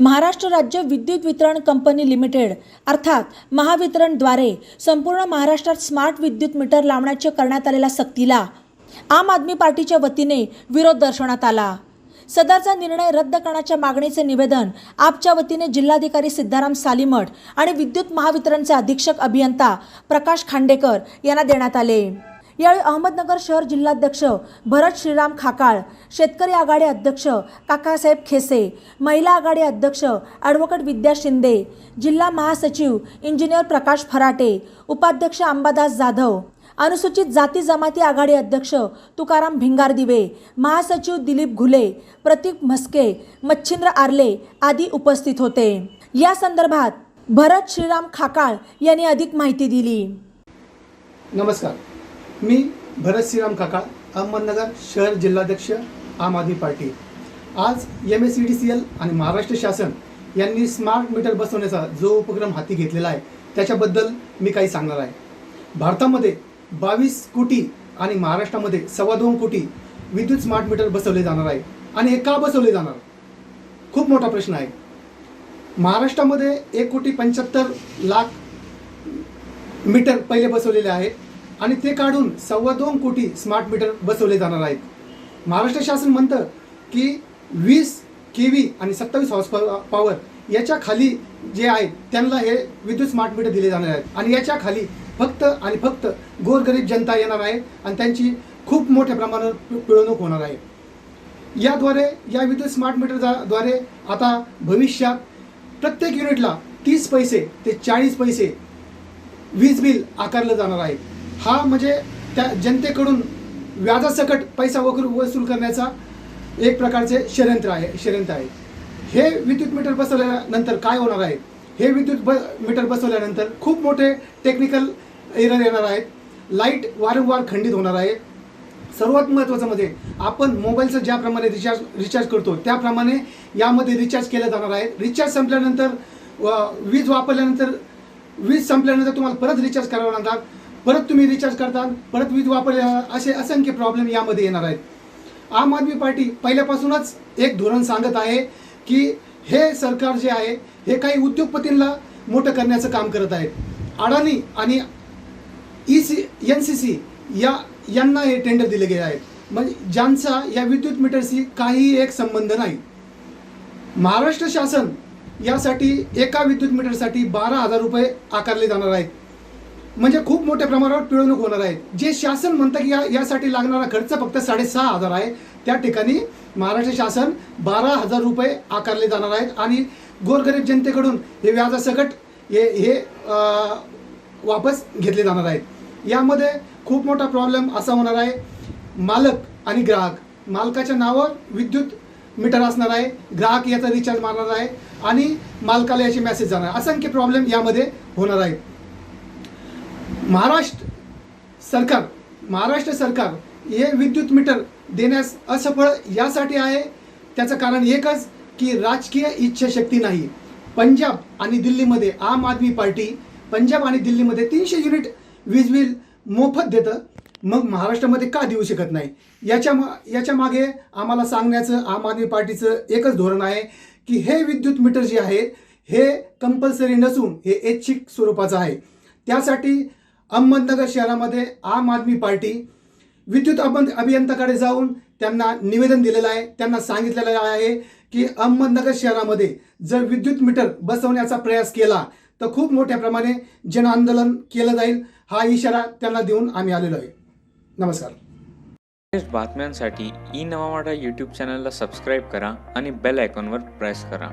महाराष्ट्र राज्य विद्युत वितरण कंपनी लिमिटेड अर्थात महावितरणद्वारे संपूर्ण महाराष्ट्रात स्मार्ट विद्युत मीटर लावण्याचे करण्यात आलेल्या सक्तीला आम आदमी पार्टीच्या वतीने विरोध दर्शवण्यात आला. सदरचा निर्णय रद्द करण्याच्या मागणीचे निवेदन आपच्या वतीने जिल्हाधिकारी सिद्धाराम सालीमठ आणि विद्युत महावितरणचे अधीक्षक अभियंता प्रकाश खांडेकर यांना देण्यात आले. यावेळी अहमदनगर शहर जिल्हाध्यक्ष भरत श्रीराम खाकाळ शेतकरी आघाडी अध्यक्ष काकासाहेब खेसे महिला आघाडी अध्यक्ष ॲडव्होकेट विद्या शिंदे जिल्हा महासचिव इंजिनियर प्रकाश फराटे उपाध्यक्ष अंबादास जाधव अनुसूचित जाती जमाती आघाडी अध्यक्ष तुकाराम भिंगारदिवे महासचिव दिलीप घुले प्रतीक म्हस्के मच्छिंद्र आर्ले आदी उपस्थित होते. या संदर्भात भरत श्रीराम खाकाळ यांनी अधिक माहिती दिली. नमस्कार. मी भरत श्रीराम काकाळ अहमदनगर शहर जिल्हाध्यक्ष आम आदमी पार्टी. आज M S C D C L आणि महाराष्ट्र शासन यांनी स्मार्ट मीटर बसवण्याचा जो उपक्रम हाती घेतलेला आहे त्याच्याबद्दल मी काही सांगणार आहे. भारतामध्ये बावीस कोटी आणि महाराष्ट्रामध्ये सव्वा दोन कोटी विद्युत स्मार्ट मीटर बसवले जाणार आहे. आणि हे का बसवले जाणार? खूप मोठा प्रश्न आहे. महाराष्ट्रामध्ये एक कोटी पंच्याहत्तर लाख मीटर पहिले बसवलेले आहेत. आणि ते काढून सव्वा दोन कोटी स्मार्ट मीटर बसवले जाणार आहेत. महाराष्ट्र शासन म्हणतं की वीस के व्ही आणि सत्तावीस हॉर्स पॉवर याच्या खाली जे आहेत त्यांना हे विद्युत स्मार्ट मीटर दिले जाणार आहेत. आणि याच्या खाली फक्त आणि फक्त गोरगरीब जनता येणार आहे आणि त्यांची खूप मोठ्या प्रमाणावर पिळवणूक होणार आहे. याद्वारे या विद्युत स्मार्ट मीटरद्वारे आता भविष्यात प्रत्येक युनिटला तीस पैसे ते चाळीस पैसे वीज बिल आकारलं जाणार आहे. हा म्हणजे त्या जनतेकडून व्याजासकट पैसा वगैरे वसूल करण्याचा एक प्रकारचे षडयंत्र आहे षडयंत्र आहे. हे विद्युत मीटर बसवल्यानंतर काय होणार आहे? हे विद्युत ब मीटर बसवल्यानंतर खूप मोठे टेक्निकल एरर येणार आहेत. लाइट वारंवार खंडित होणार आहे. सर्वात महत्त्वाचं म्हणजे आपण मोबाईलचं ज्याप्रमाणे रिचार्ज रिचार्ज करतो त्याप्रमाणे यामध्ये रिचार्ज केला जाणार आहे रिचार्ज संपल्यानंतर व वीज वापरल्यानंतर वीज संपल्यानंतर तुम्हाला परत रिचार्ज करावं लागणार. परत तुम्ही रिचार्ज करता परत वीज वापरले असे असंख्य प्रॉब्लेम यामध्ये येणार आहेत. आम आदमी पार्टी पहिल्यापासूनच एक धोरण सांगत आहे की हे सरकार जे आहे हे काही उद्योगपतींना मोठं करण्याचं काम करत आहेत. अडाणी आणि E C N C C या यांना हे टेंडर दिले गेले आहेत. म्हणजे ज्यांचा या विद्युत मीटरशी काही एक संबंध नाही. महाराष्ट्र शासन यासाठी एका विद्युत मीटरसाठी बारा हजार रुपये आकारले जाणार आहेत. म्हणजे खूप मोठ्या प्रमाणावर पिळवणूक होणार आहे. जे शासन म्हणतं की या यासाठी लागणारा खर्च फक्त साडेसहा हजार आहे. त्या ठिकाणी महाराष्ट्र शासन बारा हजार रुपये आकारले जाणार आहेत आणि गोरगरीब जनतेकडून हे व्याजासकट हे हे वापस घेतले जाणार आहेत. यामध्ये खूप मोठा प्रॉब्लेम असा होणार आहे. मालक आणि ग्राहक. मालकाच्या नावावर विद्युत मीटर असणार आहे. ग्राहक याचा रिचार्ज मारणार आहे आणि मालकाला याचे मेसेज जाणार असंख्य प्रॉब्लेम यामध्ये होणार आहेत. महाराष्ट्र सरकार महाराष्ट्र सरकार हे विद्युत मीटर देण्यास असफळ यासाठी आहे. त्याचं कारण एकच की राजकीय इच्छाशक्ती नाही. पंजाब आणि दिल्लीमध्ये आम आदमी पार्टी पंजाब आणि दिल्लीमध्ये तीनशे युनिट वीज बिल मोफत देतं. मग महाराष्ट्रामध्ये का देऊ शकत नाही? याच्या मा याच्या मागे आम्हाला सांगण्याचं आम आदमी पार्टीचं एकच धोरण आहे की हे विद्युत मीटर जे आहे हे कंपल्सरी नसून हे ऐच्छिक स्वरूपाचं आहे. त्यासाठी अहमदनगर शहरामध्ये आम आदमी पार्टी विद्युत अभियंताकडे जाऊन त्यांना निवेदन दिलेलं आहे. त्यांना सांगितलेलं आहे की अहमदनगर शहरामध्ये जर विद्युत मीटर बसवण्याचा प्रयास केला तर खूप मोठ्या प्रमाणे जन आंदोलन केलं जाईल. हा इशारा त्यांना देऊन आम्ही आलेलो आहे. नमस्कार. लेटेस्ट बातम्यांसाठी ई नवा यूट्यूब चॅनलला सबस्क्राईब करा आणि बेल आयकॉनवर प्रेस करा.